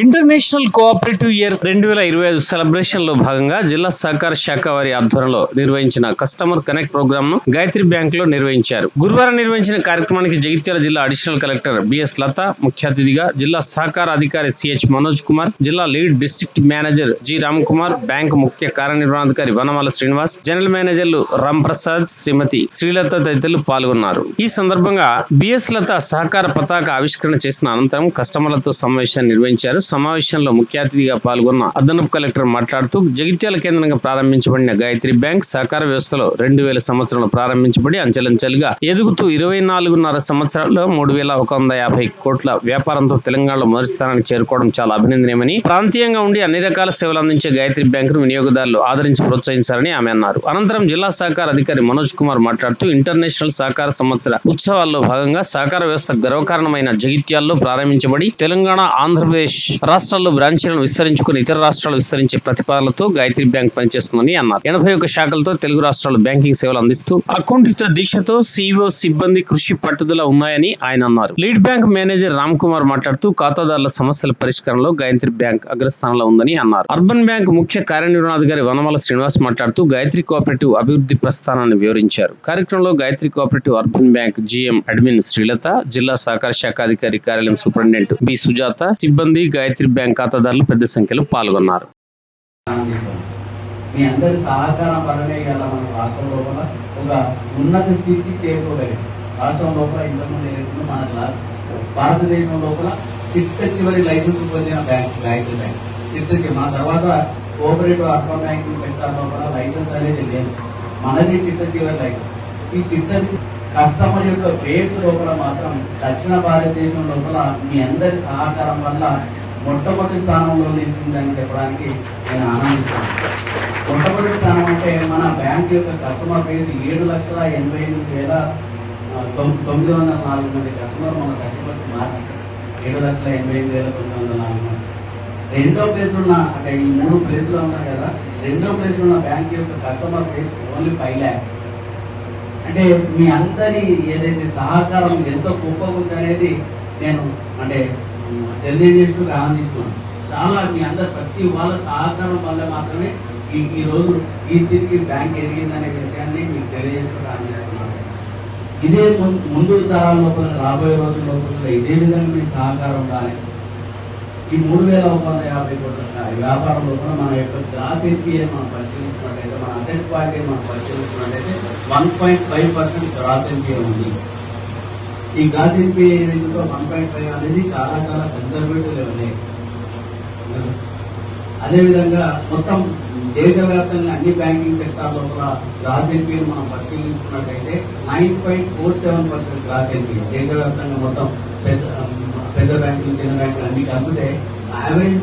International cooperative year రెండు వేల ఇరవై ఐదు సెలబ్రేషన్లో భాగంగా జిల్లా సహకార శాఖ వారి ఆధ్వర్యంలో నిర్వహించిన కస్టమర్ కనెక్ట్ ప్రోగ్రామ్ను గాయత్రి బ్యాంక్లో నిర్వహించారు. గురువారం నిర్వహించిన కార్యక్రమానికి జగిత్యాల జిల్లా అడిషనల్ కలెక్టర్ బిఎస్ లత ముఖ్య అతిథిగా జిల్లా సహకార అధికారి సిహెచ్ మనోజ్ కుమార్ జిల్లా lead district manager G Ram Kumar bank ముఖ్య కార్యనిర్వహణాధికారి వనమాల శ్రీనివాస్ జనరల్ మేనేజర్లు రామ్ ప్రసాద్ శ్రీమతి శ్రీలత తదితరులు పాల్గొన్నారు. ఈ సందర్భంగా బిఎస్ లత సహకార పతాక ఆవిష్కరణ చేసిన అనంతరం కస్టమర్లతో సమావేశాన్ని నిర్వహించారు. సమావేశంలో ముఖ్య అతిథిగా పాల్గొన్న అదనపు కలెక్టర్ మాట్లాడుతూ జగిత్యాల కేంద్రంగా ప్రారంభించబడిన గాయత్రి బ్యాంక్ సహకార వ్యవస్థలో రెండు వేల సంవత్సరంలో ప్రారంభించబడి అంచెలంచెలుగా ఎదుగుతూ ఇరవై నాలుగున్నర సంవత్సరాల్లో మూడు వేల ఒక వంద యాభై కోట్ల వ్యాపారంతో తెలంగాణలో మొదటి స్థానానికి చేరుకోవడం చాలా అభినందనీయమని ప్రాంతీయంగా ఉండి అన్ని రకాల సేవలు అందించే గాయత్రి బ్యాంకును వినియోగదారులు ఆదరించి ప్రోత్సహించారని ఆమె అన్నారు. అనంతరం జిల్లా సహకార అధికారి మనోజ్ కుమార్ మాట్లాడుతూ ఇంటర్నేషనల్ సహకార సంవత్సర ఉత్సవాల్లో భాగంగా సహకార వ్యవస్థ గర్వకారణమైన జగిత్యాల్లో ప్రారంభించబడి తెలంగాణ ఆంధ్రప్రదేశ్ రాష్ట్రాల్లో బ్రాంచీలను విస్తరించుకుని ఇతర రాష్ట్రాలు విస్తరించే ప్రతిపాదనలతో గాయత్రి బ్యాంక్ పనిచేస్తుందని అన్నారు. ఎనభై ఒక్క శాఖలతో తెలుగు రాష్ట్రాలు బ్యాంకింగ్ సేవలు అందిస్తూ అకౌంట్ దీక్షతో సీఈఓ సిబ్బంది కృషి పట్టుదల ఉన్నాయని ఆయన అన్నారు. Lead bank manager Ram Kumar మాట్లాడుతూ ఖాతాదారుల సమస్యల పరిష్కారంలో గాయత్రి బ్యాంక్ అగ్రస్థానంలో ఉందని అన్నారు. అర్బన్ బ్యాంక్ ముఖ్య కార్యనిర్వహణాధికారి వనమల శ్రీనివాస్ మాట్లాడుతూ గాయత్రి కోఆపరేటివ్ అభివృద్ధి ప్రస్థానాన్ని వివరించారు. కార్యక్రమంలో Gayatri cooperative urban bank GM admin Srilatha జిల్లా సహకార శాఖ అధికారి కార్యాలయం సూపరింటెండెంట్ బి సుజాత సిబ్బంది గాయత్రి బ్యాంక్ ఖాతాదారులు పెద్ద సంఖ్యలో పాల్గొన్నారు. మీ అందరి సహకారం వల్లనే కదా మన రాష్ట్రం లోపల ఒక ఉన్నత స్థితికి చేరుకోగలిగాం. రాష్ట్రం లోపల ఇంతకుముందు ఏదైతుందో మన భారతదేశం లోపల చిట్ట చివరి లైసెన్స్ పొందిన బ్యాంక్ గాయత్రి బ్యాంక్. చిట్ట మా మన తర్వాత కోఆపరేటివ్ అర్బన్ బ్యాంకింగ్ సెక్టర్ లోపల లైసెన్స్ అనేది లేదు. మనది చిట్ట చివరి లైసెన్స్. ఈ చిట్ట కస్టమర్ యొక్క బేస్ లోపల మాత్రం దక్షిణ భారతదేశం లోపల మీ అందరి సహకారం వల్ల మొట్టమొదటి స్థానంలో నిలిచిందని చెప్పడానికి నేను ఆనందిస్తాను. మొట్టమొదటి స్థానం అంటే మన బ్యాంక్ యొక్క కస్టమర్ బేస్ ఏడు లక్షల ఎనభై ఎనిమిది వేల తొమ్మిది వందల నాలుగు మంది కస్టమర్ మన థర్టీ మార్చి ఏడు లక్షల ఎనభై ఎనిమిది వేల తొమ్మిది వందల నాలుగు మంది. రెండో ప్లేస్లో ఉన్న అంటే ఈ మూడు ప్లేస్లో ఉన్నాయి కదా రెండో ప్లేస్లో ఉన్న బ్యాంక్ యొక్క customer base only five lakhs అంటే మీ అందరి ఏదైతే సహకారం ఎంతో గొప్పగా అనేది నేను అంటే ఉమ్, తెలియజేస్తూ ఆనందిస్తున్నాను చాలా మీ అందరు ప్రతి వాళ్ళ సహకారం వల్ల మాత్రమే ఈ ఈ రోజు ఈ స్థితికి బ్యాంక్ ఎదిగిందనే విషయాన్ని మీకు తెలియజేస్తూ ఆనందిస్తున్నాను ఇదే ముందు తరాల లోపల రాబోయే రోజుల లోపల ఇదే విధంగా మీ సహకారం ఉండాలి. ఈ మూడు వేల ఒక వంద యాభై కోట్ల వ్యాపారం లోపల మన యొక్క గ్రాస్ ఎన్పిఏ మనం పరిశీలించినట్లయితే మన అసెట్ క్వాలిటీ మనం పరిశీలించినట్లయితే one point five percent gross NPA ఉంది. ఈ gross NPA one point five అనేది చాలా చాలా కన్సర్వేటివ్ లెవెల్ అదేవిధంగా మొత్తం దేశవ్యాప్తంగా అన్ని బ్యాంకింగ్ సెక్టార్ లోపల గ్రాస్ ఎన్పిఏ మనం పరిశీలించుకున్నట్లయితే nine point four seven percent gross NP దేశవ్యాప్తంగా మొత్తం పెద్ద పెద్ద బ్యాంకులు చిన్న బ్యాంకులు అన్ని కలిపితే యావరేజ్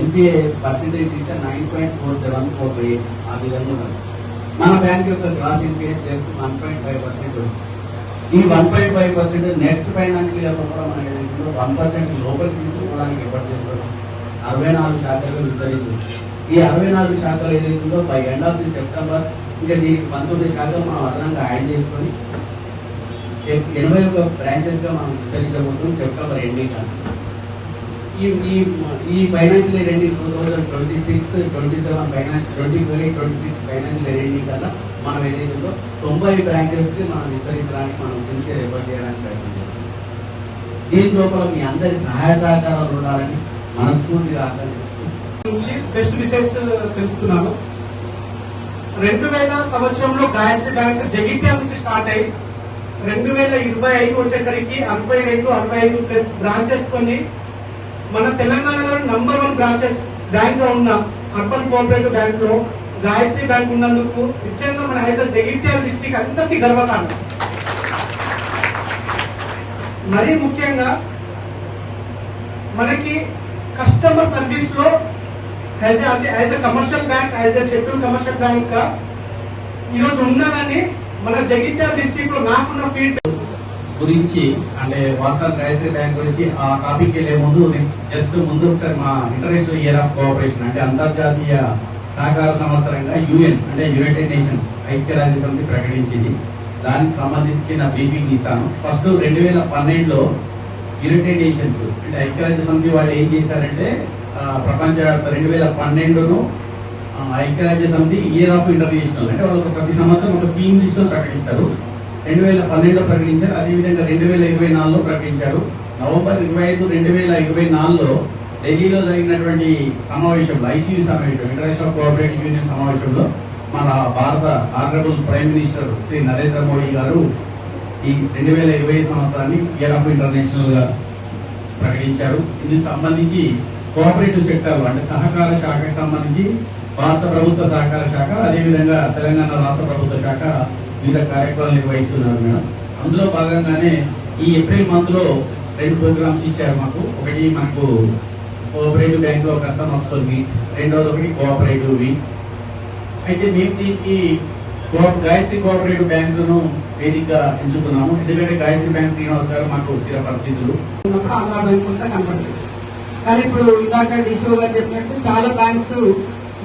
ఎన్పిఏ పర్సెంటేజ్ ఇస్తే nine point four seven four eight ఆ విధంగా మన బ్యాంక్ యొక్క gross NPA just one point five percent ఉంది. ఈ one point five percent next financial year లోపల మనం వన్ పర్సెంట్ లోపలికి తీసుకోవడానికి ఎప్పటి చేస్తారు? అరవై నాలుగు శాఖలు విస్తరించింది ఈ అరవై నాలుగు శాఖలు ఏదైతుందో by end of the September ఇంకా దీనికి పంతొమ్మిది శాఖలు మనం అదనంగా యాడ్ చేసుకొని ఎనభై ఒక బ్రాంచెస్గా మనం విస్తరించబోతున్నాం సెప్టెంబర్ ఎండింగ్ ఈ ఈ ఈ financial year ending two thousand twenty six twenty seven finance twenty five twenty six financial year ending కల్లా మనం ఏదైతే ఉందో తొంభై బ్రాంచెస్కి మనం విస్తరించడానికి మనం సిన్సియర్ ఎఫర్ట్ చేయడానికి ప్రయత్నం చేస్తాం దీని లోపల మీ అందరి సహాయ సహకారాలు ఉండాలని మనస్ఫూర్తిగా ఆకాంక్షిస్తూ నుంచి బెస్ట్ విషెస్ తెలుపుతున్నాను. రెండు వేల సంవత్సరంలో గాయత్రి బ్యాంక్ జగిత్యాల నుంచి స్టార్ట్ అయ్యి రెండు వేల ఇరవై ఐదు వచ్చేసరికి అరవై రెండు అరవై ఐదు ప్లస్ బ్రాంచెస్ కొన్ని మన తెలంగాణలో నంబర్ వన్ బ్రాంచెస్ బ్యాంక్ ఉన్న అర్బన్ కోఆపరేటివ్ బ్యాంక్లో గాయత్రి బ్యాంక్ ఉన్నందుకు నిశ్చయంగా మన హైదరాబాద్ జగిత్యాల డిస్టిక్ అందరికీ గర్వకారణం. మరీ ముఖ్యంగా మనకి కస్టమర్ సర్వీస్లో యాజ్ అంటే as a commercial bank as a schedule commercial bank ఈరోజు ఉన్నా కానీ మన జగిత్యాల డిస్ట్రిక్ట్లో నాకున్న ఫీడ్బ్యాక్ గురించి అంటే వాస్తవ గాయత్రి ట్యాంక్ గురించి ఆ టాపిక్ వెళ్ళే ముందు జస్ట్ ముందు ఒకసారి మా ఇంటర్నేషనల్ ఇయర్ ఆఫ్ కోఆపరేషన్ అంటే అంతర్జాతీయ సహకార సంవత్సరంగా యుఎన్ అంటే యునైటెడ్ నేషన్స్ ఐక్యరాజ్య సమితి ప్రకటించింది. దానికి సంబంధించిన బ్రీఫింగ్ ఇస్తాను. ఫస్ట్ రెండు వేల పన్నెండులో యునైటెడ్ నేషన్స్ అంటే ఐక్యరాజ్య సమితి వాళ్ళు ఏం చేశారంటే ప్రపంచ రెండు వేల పన్నెండును ఐక్యరాజ్య సమితి ఇయర్ ఆఫ్ ఇంటర్నేషనల్ అంటే వాళ్ళు ప్రతి సంవత్సరం ఒక థీమ్ లిస్ట్లో ప్రకటిస్తారు. రెండు వేల పన్నెండులో ప్రకటించారు. అదేవిధంగా రెండు వేల ఇరవై నాలుగులో ప్రకటించారు. నవంబర్ ఇరవై ఐదు రెండు వేల ఇరవై నాలుగులో ఢిల్లీలో జరిగినటువంటి సమావేశంలో ఐసీయూ సమావేశం ఇంటర్నేషనల్ కోఆపరేటివ్ యూనియన్ సమావేశంలో మన భారత honourable prime minister Shri Narendra Modi గారు ఈ రెండు వేల ఇరవై సంవత్సరాన్ని ఇయర్ ఆఫ్ ఇంటర్నేషనల్గా ప్రకటించారు. ఇందుకు సంబంధించి కోఆపరేటివ్ సెక్టర్ అంటే సహకార శాఖకు సంబంధించి భారత ప్రభుత్వ సహకార శాఖ అదేవిధంగా తెలంగాణ రాష్ట్ర ప్రభుత్వ శాఖ వివిధ కార్యక్రమాలు నిర్వహిస్తున్నారు మేడం. అందులో భాగంగానే ఈ ఏప్రిల్ మంత్లో రెండు ప్రోగ్రామ్స్ ఇచ్చారు మాకు. ఒకటి మనకు కోఆపరేటివ్ బ్యాంక్లో కస్టమర్స్ వీక్ రెండోది ఒకటి కోఆపరేటివ్ వీక్ అయితే మేము దీనికి గాయత్రి కోఆపరేటివ్ బ్యాంకును వేదికగా ఎంచుకున్నాము. ఎందుకంటే గాయత్రి బ్యాంక్ శ్రీనివాస్ గారు మాకు చిర పరిస్థితులు. ఉన్నప్పుడు బ్యాంక్ కనపడుతుంది కానీ ఇప్పుడు ఇందాక డిసో గారు చెప్పినట్టు చాలా బ్యాంక్స్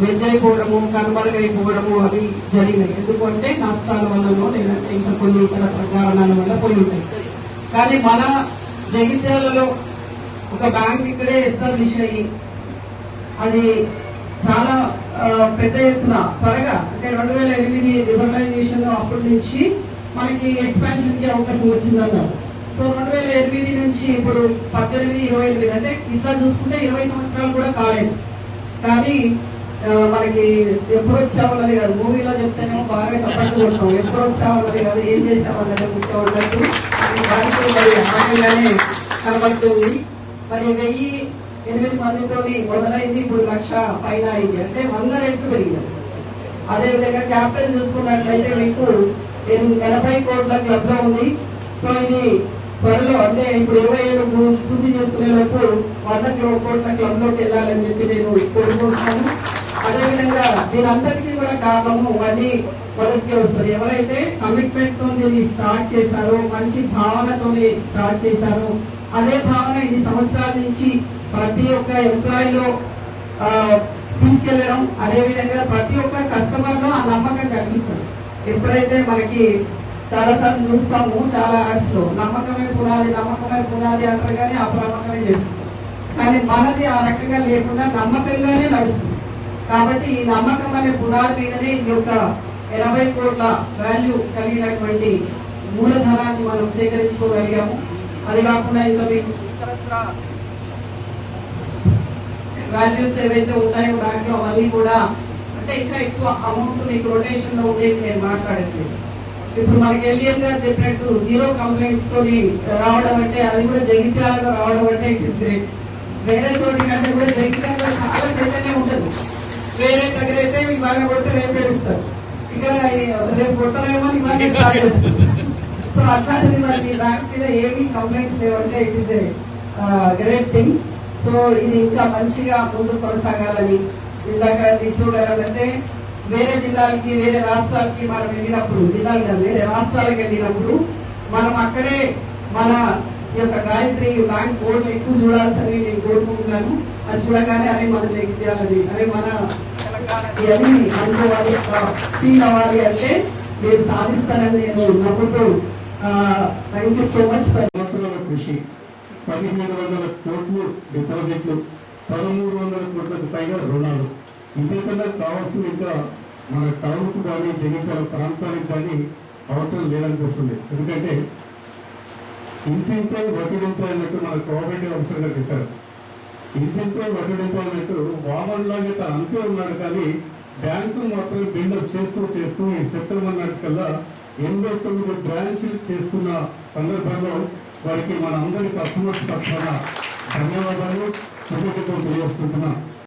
వెజ్జైపోవడము కనుమరుగైపోవడము అవి జరిగినాయి. ఎందుకంటే నష్టాల వల్లనో లేదంటే ఇంకా కొన్ని ఇతర కారణాల వల్ల పోయి ఉంటాయి. కానీ మన జగిత్యాలలో ఒక బ్యాంక్ ఇక్కడే ఎస్టాబ్లిష్ అయ్యి అది చాలా పెద్ద ఎత్తున త్వరగా అంటే రెండు వేల ఎనిమిది లిబరలైజేషన్ అప్పటి నుంచి మనకి ఎక్స్పాన్షన్కి అవకాశం వచ్చిందన్నారు సో రెండు వేల ఎనిమిది నుంచి ఇప్పుడు పద్దెనిమిది ఇరవై ఎనిమిది అంటే ఇట్లా చూసుకుంటే ఇరవై సంవత్సరాలు కూడా కాలేదు. కానీ మనకి ఎప్పుడు వచ్చామన్నది కాదు. మూవీలో చెప్తేనేమో బాగా సపోర్ట్ కొడతాం. ఎప్పుడు వచ్చామన్నది కాదు ఏం చేసామన్నది ముఖ్యం ఉన్నట్టు మరి కనబడుతుంది. మరి వెయ్యి ఎనిమిది మందితో మొదలైంది ఇప్పుడు లక్ష పైన అయింది. అంటే వంద రెట్లు పెరిగింది. అదేవిధంగా క్యాపిటల్ చూసుకున్నట్లయితే మీకు ఎనభై కోట్ల క్లబ్లో ఉంది. సో ఇది త్వరలో అంటే ఇప్పుడు ఇరవై ఏడు పూర్తి చేసుకునేటప్పుడు వంద కోట్ల క్లబ్లోకి వెళ్ళాలని చెప్పి నేను కోరుకుంటున్నాను. అదేవిధంగా దీనంతటికీ కూడా కారణము మళ్ళీ మొదటికి వస్తుంది. ఎవరైతే కమిట్మెంట్తో దీన్ని స్టార్ట్ చేశారో మంచి భావనతో స్టార్ట్ చేశారో అదే భావన ఇన్ని సంవత్సరాల నుంచి ప్రతి ఒక్క ఎంప్లాయీలో తీసుకెళ్ళడం అదే విధంగా ప్రతి ఒక్క కస్టమర్లో ఆ నమ్మకం కలిగించడం. ఎప్పుడైతే మనకి చాలా సార్లు చూస్తాము చాలా యాడ్స్ నమ్మకమే పునాది నమ్మకమే పునాది అంటారు కానీ అప్రమకమే చేస్తుంది కానీ మనది ఆ రకంగా లేకుండా నమ్మకంగానే నడుస్తుంది. కాబట్టి ఈ నమ్మకం అనే పునాది మీదనే ఈ యొక్క ఎనభై కోట్ల వాల్యూ కలిగినటువంటి మూలధనాన్ని మనం సేకరించుకోగలిగాము. అది కాకుండా ఇంకా మీకు వాల్యూస్ ఏవైతే ఉన్నాయో దాంట్లో అవన్నీ కూడా అంటే ఇంకా ఎక్కువ అమౌంట్ మీకు రొటేషన్లో ఉండేది నేను మాట్లాడట్లేదు. ఇప్పుడు మనకి ఎల్ఎం గారు చెప్పినట్టు జీరో కంప్లైంట్స్ తోని రావడం అంటే అది కూడా జగిత్యాలలో రావడం అంటే ఇట్ ఇస్ గ్రేట్ వేరే చోటి కంటే కూడా జగిత్యాలలో చాలా చైతన్యం ఉంటుంది వేరే దగ్గర అయితే ఇవాళ కొడితే రేపు ఇస్తారు ఇక్కడ రేపు కొట్టలేమో ఇవాళ స్టార్ట్ చేస్తారు. సో అట్లాంటిది మరి మీ బ్యాంక్ మీద ఏమీ కంప్లైంట్స్ లేవంటే it is a great thing so ఇది ఇంకా మంచిగా ముందు కొనసాగాలని ఇందాక తీసుకోగలంటే వేరే జిల్లాలకి వేరే రాష్ట్రాలకి మనం వెళ్ళినప్పుడు జిల్లాలు కాదు, వేరే రాష్ట్రాలకు వెళ్ళినప్పుడు మనం అక్కడే మన ఈ యొక్క గాయత్రి బ్యాంక్ బోర్డు ఎక్కువ చూడాల్సింది నేను కోరుకుంటున్నాను. అది చూడగానే అవి మన జగిత్యాలని అవి మన తెలంగాణది అనుకోవాలి ఫీల్ అవ్వాలి అంటే మీరు సాధిస్తారని నేను నమ్ముతూ థ్యాంక్ యూ సో మచ్ సంవత్సరాల కృషి పదిహేను వందల కోట్లు డిపాజిట్లు పదమూడు వందల కోట్లకు పైగా రుణాలు. ఇంతకన్నా కావాల్సిన ఇంకా మన టౌన్కు కానీ జగిత్యాల ప్రాంతానికి కానీ అవసరం లేదనిపిస్తుంది ఎందుకంటే ఇంటింతో వడ్డీంతో అన్నట్టు మన కోఆపరేటివ్ అవసరంగా చెప్పారు. ఇంటింతో వడ్డీంతో అన్నట్టు వామన్లాగే తన అంతే ఉన్నాడు కానీ బ్యాంకు మాత్రం బిల్డప్ చేస్తూ చేస్తూ ఈ సెప్టెంబర్ నాటికల్లా ఎనభై తొమ్మిది బ్రాంచ్లు చేస్తున్న సందర్భంలో వారికి మన అందరి కస్టమర్స్ తరఫున ధన్యవాదాలు. కృతజ్ఞతలు తెలియజేసుకుంటున్నాం